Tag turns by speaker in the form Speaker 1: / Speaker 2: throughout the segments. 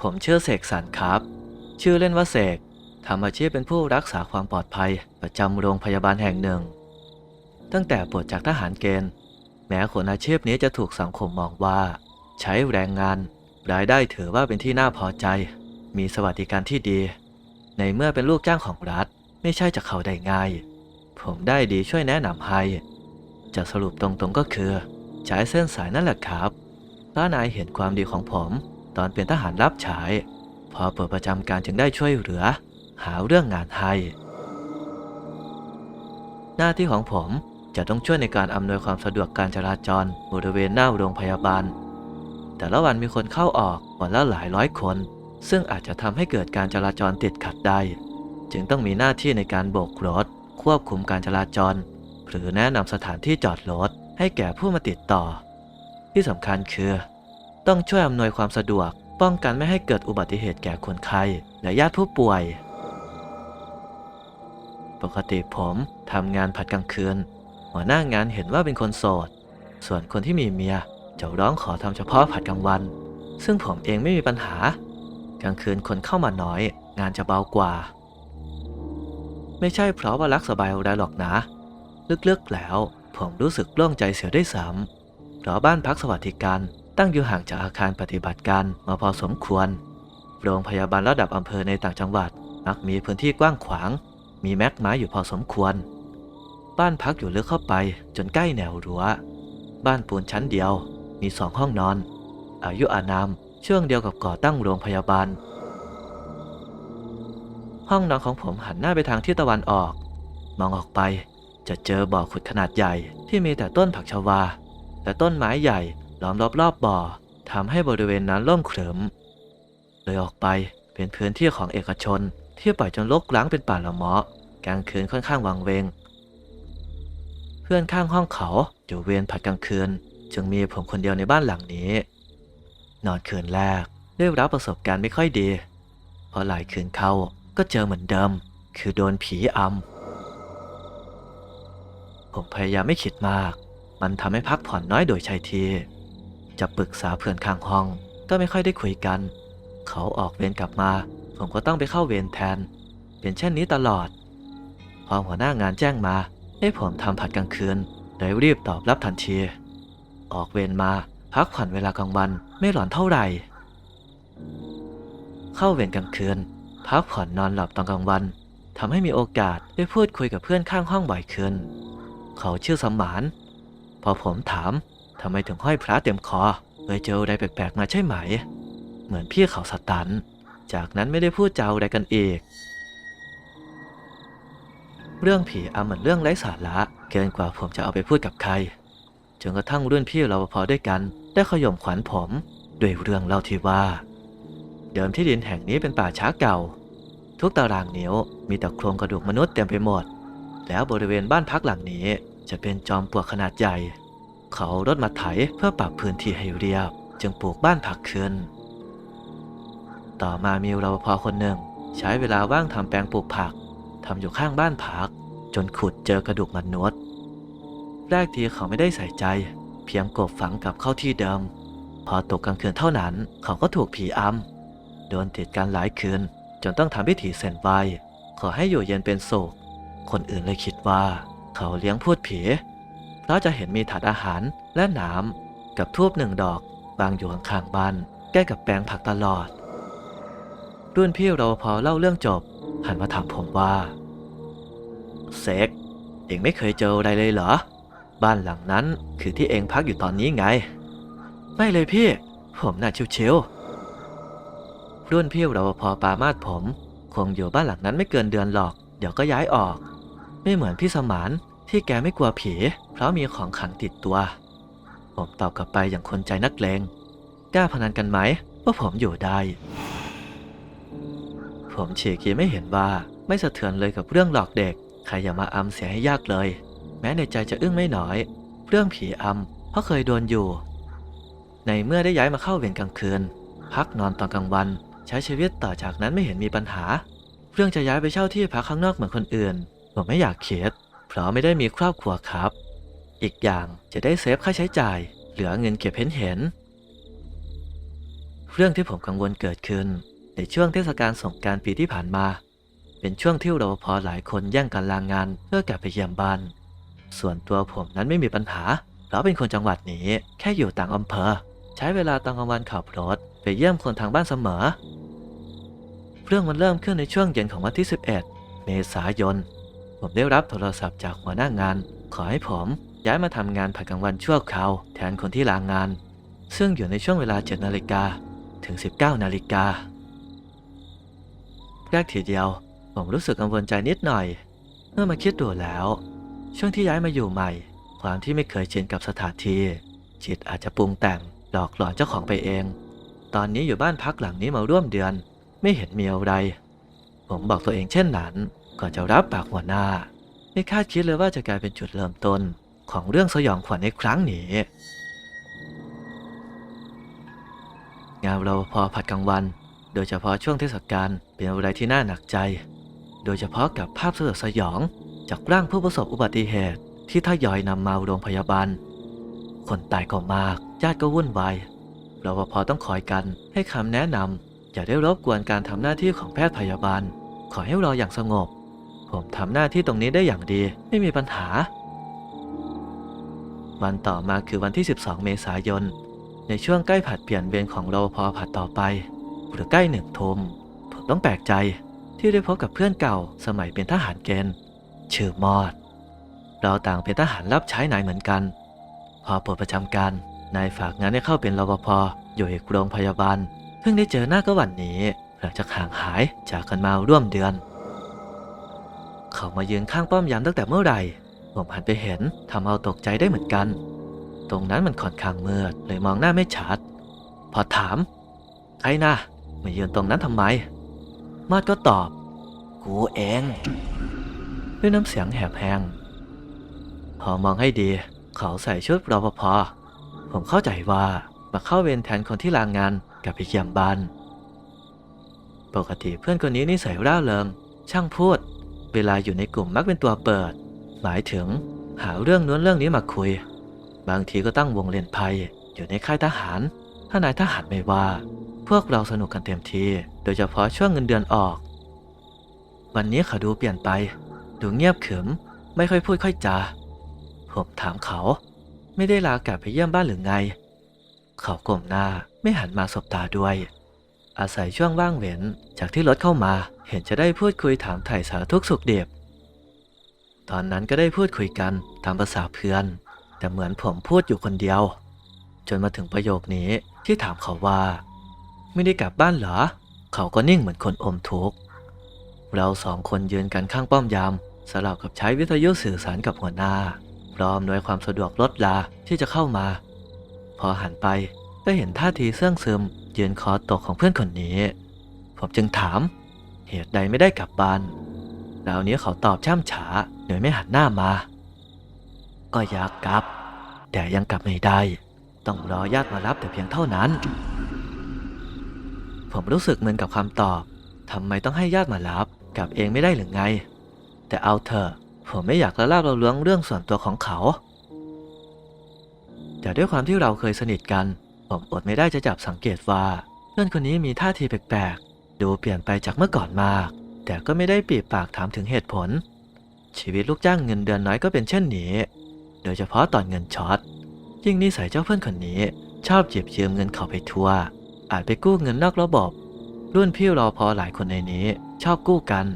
Speaker 1: ผมชื่อเสกสรรครับ ชื่อเล่นว่าเสกทำอาชีพเป็นผู้รักษาความปลอดภัยประจำโรงพยาบาลแห่งหนึ่ง ตั้งแต่ปลดจากทหารเกณฑ์ แม้คนอาชีพนี้จะถูกสังคมมองว่า ใช้แรงงาน รายได้ถือว่าเป็นที่น่าพอใจ มีสวัสดิการที่ดี ในเมื่อเป็นลูกจ้างของรัฐไม่ใช่จะเข้าได้ง่าย ผมได้ดีช่วยแนะนำให้ จะสรุปตรงๆก็คือ ใช้เส้นสายนั่นแหละครับ ถ้านายเห็นความดีของผม ตอนเป็นทหารรับใช้พอเปิดประจำการจึงได้ช่วยเหลือ หาเรื่องงานให้ หน้าที่ของผมจะต้องช่วยในการอำนวยความสะดวกการจราจรบริเวณหน้าโรงพยาบาล แต่ละวันมีคนเข้าออกวันละหลายร้อยคน ซึ่งอาจจะทำให้เกิดการจราจรติดขัดได้ จึงต้องมีหน้าที่ในการโบกรถ ควบคุมการจราจร หรือแนะนำสถานที่จอดรถให้แก่ผู้มาติดต่อ ที่สำคัญคือ ต้องช่วยอำนวยความสะดวก ป้องกันไม่ให้เกิดอุบัติเหตุแก่คนไข้และญาติผู้ป่วย ปกติผมทำงานผัดกลางคืน หัวหน้างานเห็นว่าเป็นคนโสด ส่วนคนที่มีเมียจะร้องขอทำเฉพาะผัดกลางวัน ซึ่งผมเองไม่มีปัญหา กลางคืนคนเข้ามาน้อย งานจะเบากว่า ไม่ใช่เพราะว่ารักสบายอะไรหรอกนะ ลึกๆแล้วผมรู้สึกโล่งใจเสียได้ซ้ำเพราะบ้านพักสวัสดิการ ตั้งอยู่ห่างจากอาคารปฏิบัติการมาพอสมควร โรงพยาบาลระดับอำเภอในต่างจังหวัดมักมีพื้นที่กว้างขวาง มีแม็กไม้อยู่พอสมควร บ้านพักอยู่ลึกเข้าไปจนใกล้แนวรั้ว บ้านปูนชั้นเดียว มีสองห้องนอน อายุอานามช่วงเดียวกับก่อตั้งโรงพยาบาล ห้องนอนของผมหันหน้าไปทางทิศตะวันออก มองออกไปจะเจอบ่อขุดขนาดใหญ่ที่มีแต่ต้นผักชวา และต้นไม้ใหญ่ ล้อมรอบๆบบ่อทำให้บริเวณนั้นร่มเขรึมเลยออกไปเป็นพื้นที่ของเอกชนที่ปล่อยจนรกร้างเป็นป่าละเมาะกลางคืนค่อนข้างวังเวง เพื่อนข้างห้องเขาอยู่เวรผัดกลางคืน จึงมีผมคนเดียวในบ้านหลังนี้ นอนคืนแรกได้รับประสบการณ์ไม่ค่อยดีพอหลายคืนเข้าก็เจอเหมือนเดิม คือโดนผีอำผมพยายามไม่คิดมาก มันทำให้พักผ่อนน้อยโดยใช่ที จะปรึกษาเพื่อนข้างห้อง ก็ไม่ค่อยได้คุยกัน เขาออกเวรกลับมา ผมก็ต้องไปเข้าเวรแทน เป็นเช่นนี้ตลอด พอหัวหน้างานแจ้งมาให้ผมทำผัดกลางคืนเลยรีบตอบรับทันที ออกเวรมาพักผ่อนเวลากลางวันไม่หลอนเท่าไหร่ เข้าเวรกลางคืน พักผ่อนนอนหลับตอนกลางวันทำให้มีโอกาสได้พูดคุยกับเพื่อนข้างห้องบ่อยขึ้น เขาชื่อสมหมาน พอผมถาม ทำไมถึงห้อยพระเต็มคอเคยเจออะไรแปลกๆมาใช่ไหม เหมือนพี่เขาสตัน จากนั้นไม่ได้พูดเจ้าอะไรกันอีก เรื่องผีอำเหมือนเรื่องไร้สาระเกินกว่าผมจะเอาไปพูดกับใครจนกระทั่งรุ่นพี่เรปภด้วยกัน ได้ขย่มขวัญผมด้วยเรื่องเล่าที่ว่า เดิมที่ดินแห่งนี้เป็นป่าช้าเก่า ทุกตารางนิ้วมีแต่โครงกระดูกมนุษย์เต็มไปหมด แล้วบริเวณบ้านพักหลังนี้จะเป็นจอมปลวกขนาดใหญ่ เขารถมาไถเพื่อปรับพื้นที่ให้เรียบ จึงปลูกบ้านพักขึ้น ต่อมามีรปภคนหนึ่ง ใช้เวลาว่างทำแปลงปลูกผักทำอยู่ข้างบ้านพัก จนขุดเจอกระดูกมนุษย์แรกทีเขาไม่ได้ใส่ใจ เพียงกบฝังกลับเข้าที่เดิม พอตกกลางคืนเท่านั้น เขาก็ถูกผีอำโดนติดกันหลายคืน จนต้องทำพิธีเส้นไหวขอให้อยู่เย็นเป็นสุขคนอื่นเลยคิดว่า เขาเลี้ยงพูดผี เพราจะเห็นมีถาดอาหารและน้ำกับทูบหนึ่งดอกวางอยู่ข้างๆบ้านใกล้กับแปลงผักตลอด รุ่นพี่เราพอเล่าเรื่องจบ หันมาถามผมว่าเซ็กเองไม่เคยเจออะไรเลยเหรอ บ้านหลังนั้นคือที่เองพักอยู่ตอนนี้ไง ไม่เลยพี่ ผมน่าชิวๆรุ่นพี่เราพอปามาดผม คงอยู่บ้านหลังนั้นไม่เกินเดือนหรอก เดี๋ยวก็ย้ายออก ไม่เหมือนพี่สมาน ที่แกไม่กลัวผี เพราะมีของขังติดตัว ผมตอบกลับไปอย่างคนใจนักเลงกล้าพนันกันไหมว่าผมอยู่ได้ ผมเฉีกีไม่เห็นว่าไม่สะเทือนเลยกับเรื่องหลอกเด็ก ใครอย่ามาอำเสียให้ยากเลย แม้ในใจจะอึ้งไม่น้อย เรื่องผีอำเพราะเคยโดนอยู่ ในเมื่อได้ย้ายมาเข้าเวรกลางคืน พักนอนตอนกลางวัน ใช้ชีวิตต่อจากนั้นไม่เห็นมีปัญหา เรื่องจะย้ายไปเช่าที่พักข้างนอกเหมือนคนอื่น ผมไม่อยากเคิด ราะไม่ได้มีครอบครัวครับ อีกอย่างจะได้เซฟค่าใช้จ่าย เหลือเงินเก็บเห็นเห็น เรื่องที่ผมกังวลเกิดขึ้น ในช่วงเทศกาลสงการปีที่ผ่านมา เป็นช่วงที่รปภหลายคนแย่งกันลางงานเพื่อกลับไปเยี่ยมบ้าน ส่วนตัวผมนั้นไม่มีปัญหา เพราะเป็นคนจังหวัดนี้แค่อยู่ต่างอำเภอ ใช้เวลาตอนกลางวันขับรถไปเยี่ยมคนทางบ้านเสมอ เรื่องมันเริ่มขึ้นในช่วงเย็นของวันที่ 11 เมษายน ผมได้รับโทรศัพท์จากหัวหน้างาน ขอให้ผมย้ายมาทำงานผัดกลางวันชั่วคราวแทนคนที่ลางงาน ซึ่งอยู่ในช่วงเวลา 7 นาฬิกาถึง 19 นาฬิกาแรกทีเดียว ผมรู้สึกกังวลใจนิดหน่อย เมื่อมาคิดดูแล้ว ช่วงที่ย้ายมาอยู่ใหม่ ความที่ไม่เคยชินกับสถานที่จิตอาจจะปรุงแต่งหลอกหลอนเจ้าของไปเอง ตอนนี้อยู่บ้านพักหลังนี้มาร่วมเดือน ไม่เห็นมีอะไร ผมบอกตัวเองเช่นนั้น ก่อนจะรับปากหัวหน้า ไม่คาดคิดเลยว่าจะกลายเป็นจุดเริ่มต้นของเรื่องสยองขวัญในครั้งนี้ งานเราพอผัดกลางวัน โดยเฉพาะช่วงเทศกาลเป็นอะไรที่น่าหนักใจ โดยเฉพาะกับภาพสยดสยอง จากร่างผู้ประสบอุบัติเหตุ ที่ทยอยนำมาโรงพยาบาล คนตายก็มาก ญาติก็วุ่นวายรปภต้องคอยกันให้คำแนะนำอย่าได้รบกวนการทำหน้าที่ของแพทย์พยาบาล ขอให้รออย่างสงบ ผมทำหน้าที่ตรงนี้ได้อย่างดี ไม่มีปัญหา วันต่อมาคือวันที่ 12 เมษายน ในช่วงใกล้ผัดเปลี่ยนเวรของรปภผัดต่อไป หรือใกล้หนึ่งทุ่มผมต้องแปลกใจที่ได้พบกับเพื่อนเก่าสมัยเป็นทหารเกณฑ์ชื่อมอด เราต่างเป็นทหารรับใช้นายเหมือนกัน พอปลดประจำการนายฝากงานให้เข้าเป็นรปภอยู่อีกโรงพยาบาล เพิ่งได้เจอหน้าก็วันนี้หลังจากห่างหายจากกันมาร่วมเดือน เขามายืนข้างป้อมยามตั้งแต่เมื่อไหร่ ผมหันไปเห็นทำเอาตกใจได้เหมือนกัน ตรงนั้นมันค่อนข้างมืดเลยมองหน้าไม่ชัด พอถามใครนะมายืนตรงนั้นทำไม มาดก็ตอบ กูเอง ด้วยน้ำเสียงแหบแห้งพอมองให้ดี เขาใส่ชุดรปภผมเข้าใจว่ามาเข้าเวรแทนคนที่ลางงานกับไปเยี่ยมบ้าน ปกติเพื่อนคนนี้นิสัยร่าเริงช่างพูด เวลาอยู่ในกลุ่มมักเป็นตัวเปิด หมายถึง หาเรื่องนู้นเรื่องนี้มาคุย บางทีก็ตั้งวงเล่นไพ่อยู่ในค่ายทหาร ถ้านายทหารไม่ว่า พวกเราสนุกกันเต็มที่ โดยเฉพาะช่วงเงินเดือนออก วันนี้เขาดูเปลี่ยนไป ดูเงียบขึม ไม่ค่อยพูดค่อยจา ผมถามเขา ไม่ได้ลากลับไปเยี่ยมบ้านหรือไง เขาก้มหน้าไม่หันมาสบตาด้วย อาศัยช่วงว่างเว้นจากที่รถเข้ามา เห็นจะได้พูดคุยถามไถ่สารทุกสุขเดียบตอนนั้นก็ได้พูดคุยกันตามภาษาเพื่อน แต่เหมือนผมพูดอยู่คนเดียว จนมาถึงประโยคนี้ที่ถามเขาว่า ไม่ได้กลับบ้านเหรอ เขาก็นิ่งเหมือนคนอมทุกข์เราสองคนยืนกันข้างป้อมยามสลับกับใช้วิทยุสื่อสารกับหัวหน้าพร้อมด้วยความสะดวกลดลาที่จะเข้ามา พอหันไป ก็เห็นท่าทีเสื่องซึมยืนคอตกของเพื่อนคนนี้ ผมจึงถาม เหตุใดไม่ได้กลับบ้านคราวนี้เขาตอบช่ำช้าโดยไม่หันหน้ามา ก็อยากกลับ แต่ยังกลับไม่ได้ ต้องรอญาติมารับแต่เพียงเท่านั้น ผมรู้สึกเหมือนกับคำตอบทำไมต้องให้ญาติมารับ กลับเองไม่ได้หรือไง แต่เอาเถอะผมไม่อยากละลาบเราเรื่องเรื่องส่วนตัวของเขา แต่ด้วยความที่เราเคยสนิทกัน ผมอดไม่ได้จะจับสังเกตว่า เพื่อนคนนี้มีท่าทีแปลกๆ ดูเปลี่ยนไปจากเมื่อก่อนมาก แต่ก็ไม่ได้ปีปากถามถึงเหตุผล ชีวิตลูกจ้างเงินเดือนน้อยก็เป็นเช่นนี้ โดยเฉพาะตอนเงินช็อต ยิ่งนิสัยเจ้าเพื่อนคนนี้ ชอบหยิบยืมเงินเขาไปทั่ว อาจไปกู้เงินนอกระบบ รุ่นพี่รอพอหลายคนในนี้ ชอบกู้กัน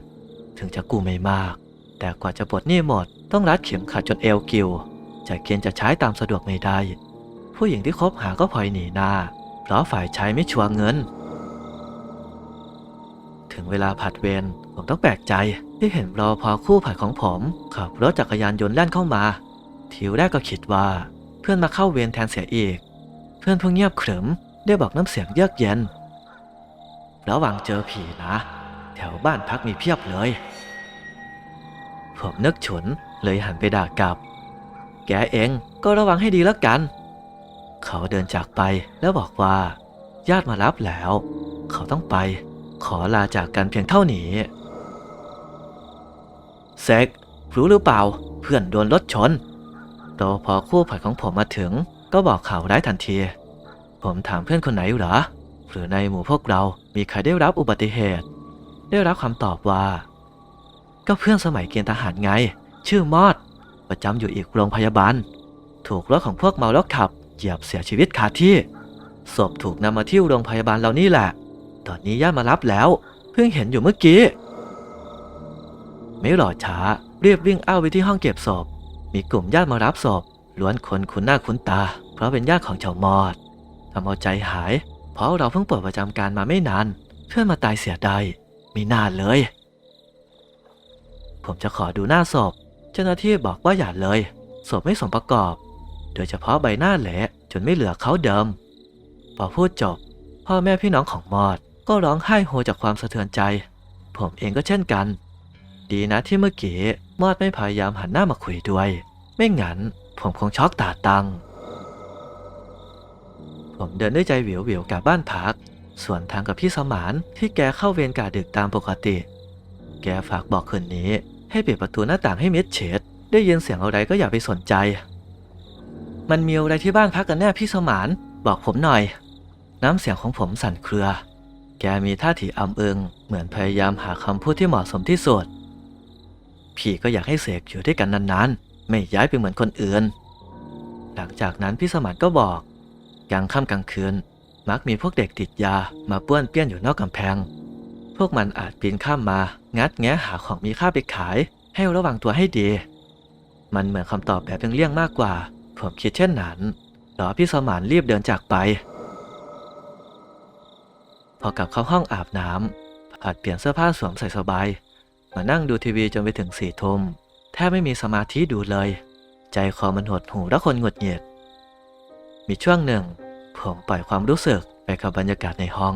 Speaker 1: ถึงจะกู้ไม่มาก แต่กว่าจะปลดหนี้หมด ต้องรัดเข็มขัดจนเอวกิวจะเกียนจะใช้ตามสะดวกไม่ได้ ผู้หญิงที่คบหาก็พลอยหนีนา เพราะฝ่ายชายไม่ชัวเงิน ถึงเวลาผัดเวรผมต้องแปลกใจที่เห็นรอพอคู่ผัดของผมขับรถจักรยานยนต์แล่นเข้ามา ทีแรกก็คิดว่าเพื่อนมาเข้าเวรแทนเสียอีก เพื่อนเพิ่งเงียบขรึมได้บอกน้ำเสียงเยือกเย็น ระวังเจอผีนะ แถวบ้านพักมีเพียบเลย ผมนึกฉุนเลยหันไปด่ากลับ แกเองก็ระวังให้ดีแล้วกัน เขาเดินจากไปแล้วบอกว่า ญาติมารับแล้ว เขาต้องไป ขอลาจากกันเพียงเท่านี้เซ็กรู้หรือเปล่า เพื่อนโดนรถชนรอพอคู่ผัดของผมมาถึง ก็บอกข่าวร้ายทันที ผมถามเพื่อนคนไหนเหรอ หรือในหมู่พวกเรามีใครได้รับอุบัติเหตุ ได้รับคำตอบว่า ก็เพื่อนสมัยเกณฑ์ทหารไง ชื่อมอด ประจำอยู่อีกโรงพยาบาล ถูกรถของพวกเมาแล้วขับ เหยียบเสียชีวิตคาที่ ศพถูกนำมาที่โรงพยาบาลเรานี่แหละ ตอนนี้ญาติมารับแล้ว เพิ่งเห็นอยู่เมื่อกี้ไม่รอช้ารีบวิ่งอ้าวไปที่ห้องเก็บศพ มีกลุ่มญาติมารับศพล้วนคนคุ้นหน้าคุ้นตา เพราะเป็นญาติของชาวมอดทำเอาใจหาย เพราะเราเพิ่งเปิดประจำการมาไม่นาน เพื่อนมาตายเสียดายมีนาเลย ผมจะขอดูหน้าศพ เจ้าหน้าที่บอกว่าอย่าเลยศพไม่สมประกอบ โดยเฉพาะใบหน้าแหละจนไม่เหลือเขาเดิม พอพูดจบ พ่อแม่พี่น้องของมอดก็ร้องไห้โฮจากความสะเทือนใจ ผมเองก็เช่นกัน ดีนะที่เมื่อกี้มอดไม่พยายามหันหน้ามาคุยด้วย ไม่งั้นผมคงช็อกตาตัง ผมเดินด้วยใจหวิวหวิวกลับบ้านพัก ส่วนทางกับพี่สมานที่แกเข้าเวรกะดึกตามปกติ แกฝากบอกคืนนี้ ให้ปิดประตูหน้าต่างให้มิดเฉดได้ยินเสียงอะไรก็อย่าไปสนใจ มันมีอะไรที่บ้านพักกันแน่พี่สมาน บอกผมหน่อย น้ำเสียงของผมสั่นเครือ แกมีท่าทีอำเอิง เหมือนพยายามหาคำพูดที่เหมาะสมที่สุด พี่ก็อยากให้เสกอยู่ด้วยกันนานๆ ไม่ย้ายไปเหมือนคนอื่น หลังจากนั้นพี่สมานก็บอกกลางค่ำกลางคืน มักมีพวกเด็กติดยามาป้วนเปี้ยนอยู่นอกกำแพง พวกมันอาจปีนข้ามมา งัดแงะหาของมีค่าไปขาย ให้ระวังตัวให้ดี มันเหมือนคำตอบแบบเลี่ยงๆมากกว่า ผมคิดเช่นนั้นรอพี่สมานรีบเดินจากไป พอกลับเข้าห้องอาบน้ำผัดเปลี่ยนเสื้อผ้าสวมใส่สบาย มานั่งดูทีวีจนไปถึงสี่ทุ่มแทบไม่มีสมาธิดูเลย ใจคอมันหดหูและคนหงุดหงิด มีช่วงหนึ่ง ผมปล่อยความรู้สึกไปกับบรรยากาศในห้อง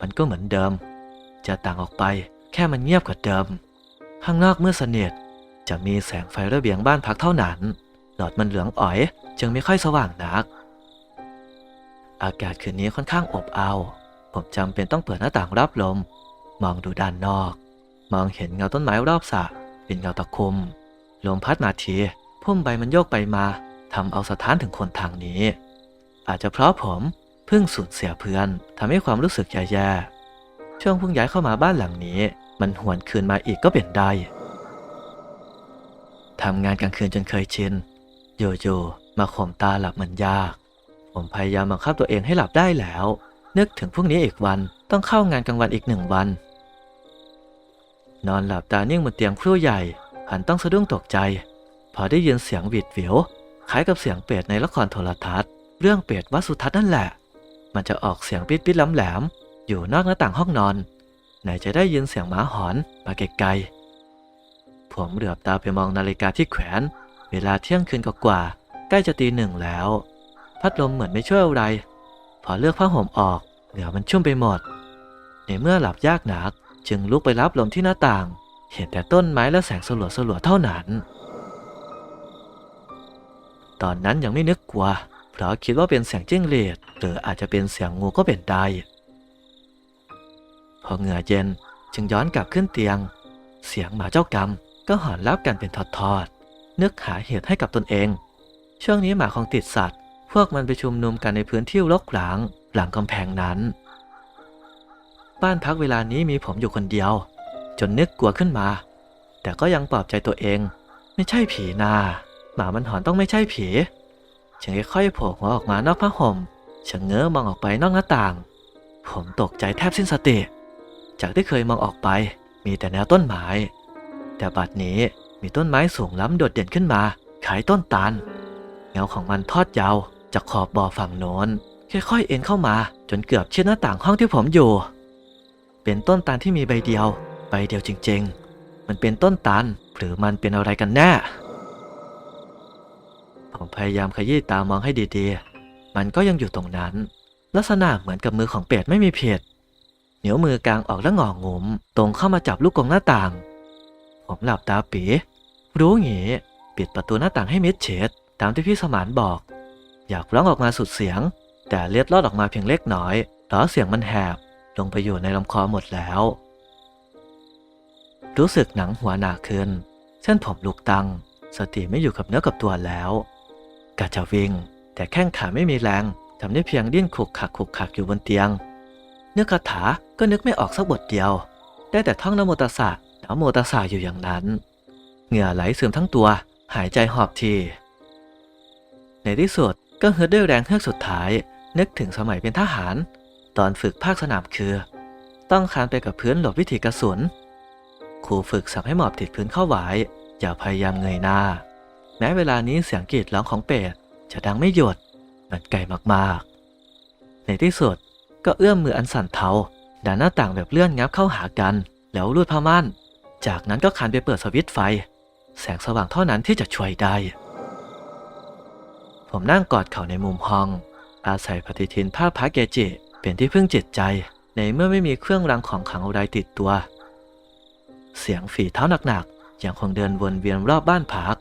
Speaker 1: มันก็เหมือนเดิม จะต่างออกไปแค่มันเงียบกว่าเดิม ข้างนอกเมื่อสนิทจะมีแสงไฟระเบียงบ้านพักเท่านั้น หลอดมันเหลืองอ๋อย จึงไม่ค่อยสว่างนัก อากาศคืนนี้ค่อนข้างอบอ้าวผมจำเป็นต้องเปิดหน้าต่างรับลม มองดูด้านนอก มองเห็นเงาต้นไม้รอบสระเป็นเงาตะคุม ลมพัดมาทีพุ่มใบมันโยกไปมาทำเอาสะท้านถึงคนทางนี้ อาจจะเพราะผมเพิ่งสูญเสียเพื่อนทำให้ความรู้สึกแย่ๆช่วงเพิ่งย้ายเข้ามาบ้านหลังนี้ มันหวนคืนมาอีกก็เป็นได้ทำงานกลางคืนจนเคยชิน อยู่มาข่มตาหลับมันยาก ผมพยายามบังคับตัวเองให้หลับได้แล้ว นึกถึงพรุ่งนี้อีกวันต้องเข้างานกลางวันอีกหนึ่งวัน นอนหลับตานิ่งบนเตียงครู่ใหญ่ หันต้องสะดุ้งตกใจ พอได้ยินเสียงหวิดหวิวคล้ายกับเสียงเปรตในละครโทรทัศน์ เรื่องเปรตวัสุทัศน์นั่นแหละ มันจะออกเสียงปิดปิดล้ำแหลม อยู่นอกหน้าต่างห้องนอน ไหนจะได้ยินเสียงหมาหอนมาไกลๆผมเหลือบตาไปมองนาฬิกาที่แขวน เวลาเที่ยงคืนกว่าๆใกล้จะตีหนึ่งแล้ว พัดลมเหมือนไม่ช่วยอะไร พอเลือกผ้าห่มออก เหงื่อมันชุ่มไปหมด ในเมื่อหลับยากหนัก จึงลุกไปรับลมที่หน้าต่าง เห็นแต่ต้นไม้และแสงสลัวสลัวๆเท่านั้น ตอนนั้นยังไม่นึกกลัว เพราะคิดว่าเป็นเสียงจิ้งหรีดหรืออาจจะเป็นเสียงงูก็เป็นได้ พอเหงื่อเย็นจึงย้อนกลับขึ้นเตียง เสียงหมาเจ้ากรรมก็หอนรับกันเป็นทอดๆ นึกหาเหตุให้กับตนเอง ช่วงนี้หมาของติดสัตว์ พวกมันไปชุมนุมกันในพื้นที่รกร้าง หลังกำแพงนั้น บ้านพักเวลานี้มีผมอยู่คนเดียว จนนึกกลัวขึ้นมา แต่ก็ยังปลอบใจตัวเอง ไม่ใช่ผีนาหมามันหอนต้องไม่ใช่ผีจึงค่อยๆโผล่หัวออกมานอกผ้าห่มชะเง้อมองออกไปนอกหน้าต่าง ผมตกใจแทบสิ้นสติ จากที่เคยมองออกไปมีแต่แนวต้นไม้แต่บัดนี้ มีต้นไม้สูงล้ำโดดเด่นขึ้นมาคล้ายต้นตาลเงาของมันทอดยาวจากขอบบ่อฝั่งโน้นค่อยๆเอ็นเข้ามาจนเกือบเชิดหน้าต่างห้องที่ผมอยู่ เป็นต้นตาลที่มีใบเดียว ใบเดียวจริง ๆ มันเป็นต้นตาลหรือมันเป็นอะไรกันแน่ ผมพยายามขยี้ตามองให้ดีๆ มันก็ยังอยู่ตรงนั้น ลักษณะเหมือนกับมือของเป็ดไม่มีผิดเหนิ้วมือกลางออกแล้วงองุมตรงเข้ามาจับลูกกงหน้าต่าง ผมหลับตาปี รู้งี้ปิดประตูหน้าต่างให้มิดเฉดตามที่พี่สมานบอก อยากร้องออกมาสุดเสียง แต่เลียดลอดออกมาเพียงเล็กน้อยเพราะเสียงมันแหบ ลงไปอยู่ในลำคอหมดแล้ว รู้สึกหนังหัวหนาขึ้น เส้นผมลุกตัง สติไม่อยู่กับเนื้อกับตัวแล้วกะจะวิ่ง แต่แข้งขาไม่มีแรงทำได้เพียงดิ้นขุกขักขุกขักอยู่บนเตียงนึกคาถาก็นึกไม่ออกสักบทเดียว ได้แต่ท่องนโมตัสสะ นโมตัสสะอยู่อย่างนั้น เหงื่อไหลซึมทั้งตัว หายใจหอบที ในที่สุดก็ฮึดด้วยแรงเฮือกสุดท้าย นึกถึงสมัยเป็นทหาร ตอนฝึกภาคสนามคือ ต้องคานไปกับพื้นหลบวิถีกระสุนครูฝึกสั่งให้หมอบติดพื้นเข้าไว้ อย่าพยายามเงยหน้า แม้เวลานี้เสียงกรีดร้องของเป็ดจะดังไม่หยุดมันไกลมากๆ ในที่สุดก็เอื้อมมืออันสั่นเทาดันหน้าต่างแบบเลื่อนงับเข้าหากัน แล้วรูดผ้าม่าน จากนั้นก็คานไปเปิดสวิตช์ไฟ แสงสว่างเท่านั้นที่จะช่วยได้ ผมนั่งกอดเข่าในมุมห้อง อาศัยปฏิทินภาพพระเกจิ เป็นที่พึ่งจิตใจ ในเมื่อไม่มีเครื่องรางของขลังอะไรติดตัว เสียงฝีเท้าหนักๆยังคงเดินวนเวียนรอบบ้านพัก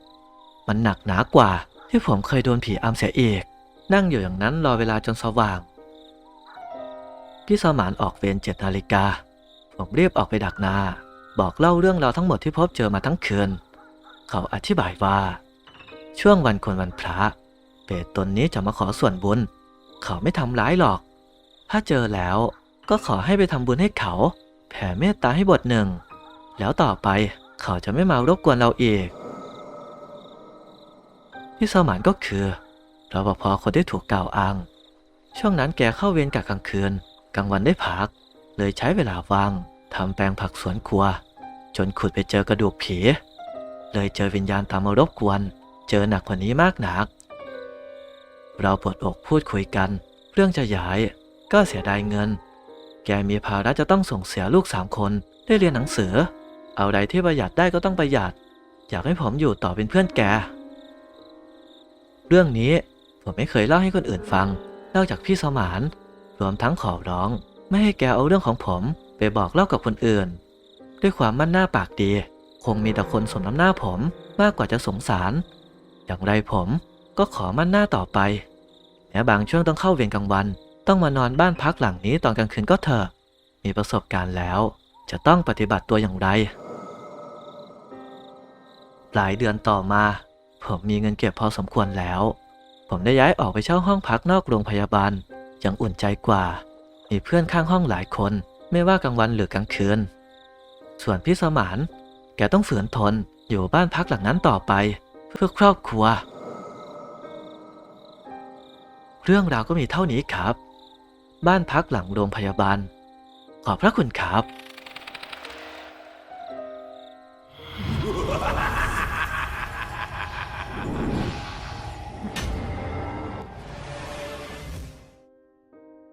Speaker 1: มันหนักหนากว่าที่ผมเคยโดนผีอำเสียอีก นั่งอยู่อย่างนั้นรอเวลาจนสว่างพี่สมานออกเวรเจ็ดนาฬิกา ผมรีบออกไปดักนา บอกเล่าเรื่องราวทั้งหมดที่พบเจอมาทั้งคืน เขาอธิบายว่า ช่วงวันคนวันพระ เปรตตนนี้จะมาขอส่วนบุญ เขาไม่ทำร้ายหรอก ถ้าเจอแล้วก็ขอให้ไปทำบุญให้เขา แผ่เมตตาให้บทหนึ่ง แล้วต่อไปเขาจะไม่มารบกวนเราอีกพี่สมานก็คือรปภคนที่ถูกกล่าวอ้าง ช่วงนั้นแกเข้าเวรกะกลางคืน กลางวันได้พัก เลยใช้เวลาว่างทำแปลงผักสวนครัว จนขุดไปเจอกระดูกผี เลยเจอวิญญาณตามมารบกวน เจอหนักกว่านี้มากหนัก เราปวดอกพูดคุยกัน เรื่องจะย้าย ก็เสียดายเงิน แกมีภาระจะต้องส่งเสียลูกสามคนได้เรียนหนังสือ เอาใดที่ประหยัดได้ก็ต้องประหยัด อยากให้ผมอยู่ต่อเป็นเพื่อนแก เรื่องนี้ผมไม่เคยเล่าให้คนอื่นฟัง นอกจากพี่สมาน รวมทั้งขอร้อง ไม่ให้แกเอาเรื่องของผมไปบอกเล่ากับคนอื่น ด้วยความมั่นหน้าปากดี คงมีแต่คนสมน้ำหน้าผมมากกว่าจะสงสาร อย่างไรผมก็ขอมั่นหน้าต่อไปแม้บางช่วงต้องเข้าเวรกลางวัน ต้องมานอนบ้านพักหลังนี้ตอนกลางคืนก็เถอะมีประสบการณ์แล้ว จะต้องปฏิบัติตัวอย่างไรหลายเดือนต่อมา ผมมีเงินเก็บพอสมควรแล้ว ผมได้ย้ายออกไปเช่าห้องพักนอกโรงพยาบาลย่างอุ่นใจกว่า มีเพื่อนข้างห้องหลายคน ไม่ว่ากลางวันหรือกลางคืน ส่วนพี่สมานแกต้องฝืนทนอยู่บ้านพักหลังนั้นต่อไป เพื่อครอบครัว เรื่องราวก็มีเท่านี้ครับ บ้านพักหลังโรงพยาบาล ขอบพระคุณครับ